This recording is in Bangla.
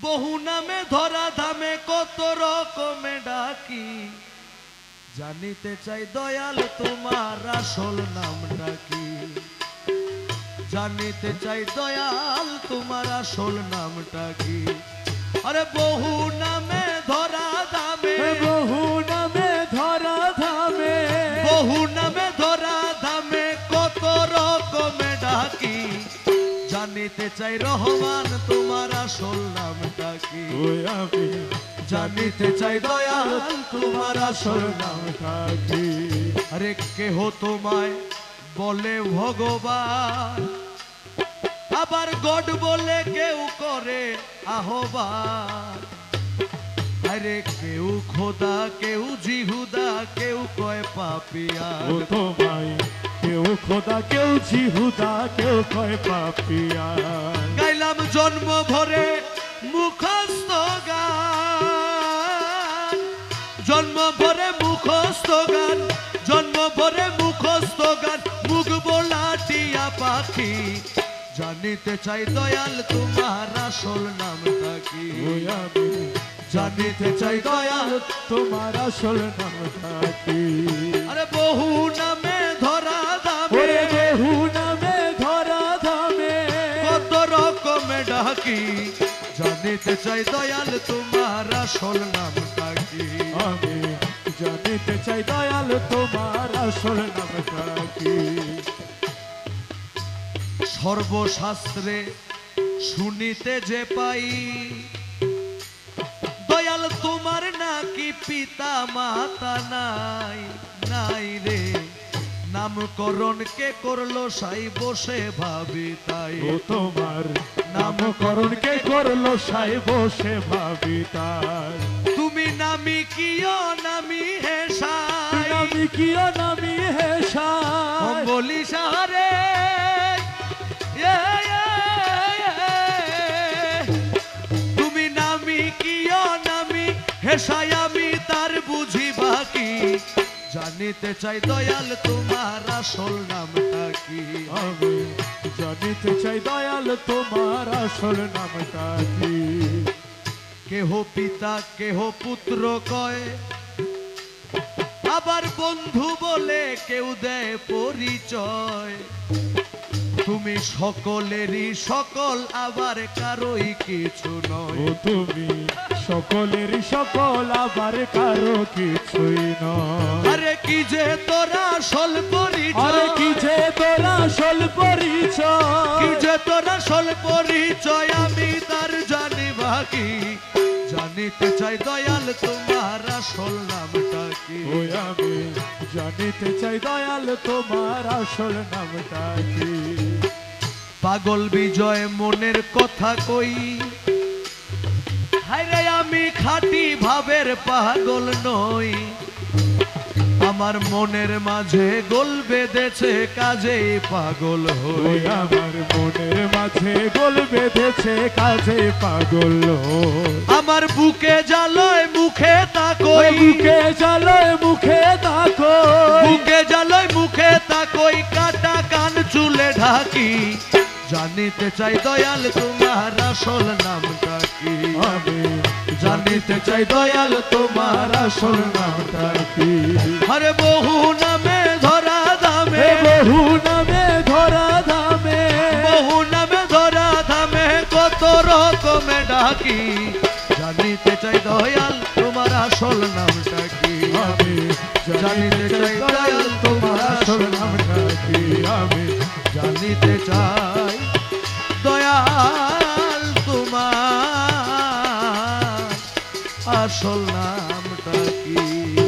বহু নামে ধরা ধামে কত রকমে ডাকি। জানিতে চাই দয়াল তোমার আসল নাম ডাকি জানিতে চাই দয়াল তোমার আসল নামটা কি। আরে বহু নামে জানিতে চাই রহমান তোমার আসল নামটা কি? আমি জানিতে চাই দয়াল তোমার আসল নাম নামটা কি? আরে কেহ তোমায় বলে ভগবান? আবার গড বলে কেউ করে আহ্বান? আরে কেউ খোদা কেউ জিহুদা কেউ কয় পাপিয়া তোমায় কেউ খোদা কেউ জিহুদা কেউ কয় পাপিয়া। গাইলাম জন্ম ভরে মুখস্থ গান। জন্ম ভরে মুখস্থ গান জন্ম ভরে মুখস্থ গান। মুখ বোলা টিয়া পাখি জানিতে চাই দয়াল তোমার আসল নামটা কি? ওই আমি জানিতে চাই দয়াল তোমার আসল নামটা কি? আরে বহু নামে জানিতে চাই দয়াল তোমার আসল নামটা কি? আমি জানিতে চাই দয়াল তোমার আসল নামটা কি? সর্বশাস্ত্রে শুনিতে যে পাই দয়াল তোমার নাকি পিতা মাতা নাই? নাই রে। নামকরণ কে করল সাই বসে ভাবি তাই। ও তোমার নামকরণ কে করল সাই বসে ভাবি তাই। তুমি নামি কিয় নামি হে সাই। নামি কি নামি হে সাই। এ, এ। তুমি নামি কিয় নামি হেসাই আমি তার বুঝি বাকি। জানিতে চাই দয়াল তোমার আসল নামটা কি? আমি জানিতে চাই দয়াল তোমার আসল নামটা কি? কেহ পিতা কেহ পুত্র কয়? আবার বন্ধু বলে কেউ দেয় পরিচয়। তুমি সকলেরই সকল আবার কারোই কিছু নয়। তুমি সকলেরই সকল আবার কারও কিছুই নয়। আরে কি যে তোরা আসল আরে পরিচয় কি যে তোরা আসল কি পরিচয় যে তোরা আসল পরিচয় আমি তার জানি বাকি। জানিতে চাই দয়াল তোমার আসল নামটা কি? ওই আমি জানিতে চাই দয়াল তোমার আসল নামটা কি? পাগল বিজয় মনের কথা কই? হায়রে আমি খাঁটি ভাবের পাগল নই। আমার মনের মাঝে গোল বেঁধেছে কাজেই পাগল হই। আমার মনের মাঝে গোল বেঁধেছে কাজে পাগল। আমার বুকে জ্বালয় মুখে তাকই। বুকে জ্বালয় মুখে দেখো বুকে জ্বালয় মুখে তাকই কাটা কান চুলে ঢাকি। জানিতে চাই দয়াল তোমার আসল নামটা কি? আমি জানিতে চাই দয়াল তোমার আসল নামটা কি? আরে বহু নামে ধরা দামে বহু নামে ধরা ধামে। বহু নামে ধরা দামে কত রকমে ডাকি। জানিতে চাই দয়াল তোমার আসল নামটা কি? আমি জানিতে চাই দয়াল আসল নামটা কি?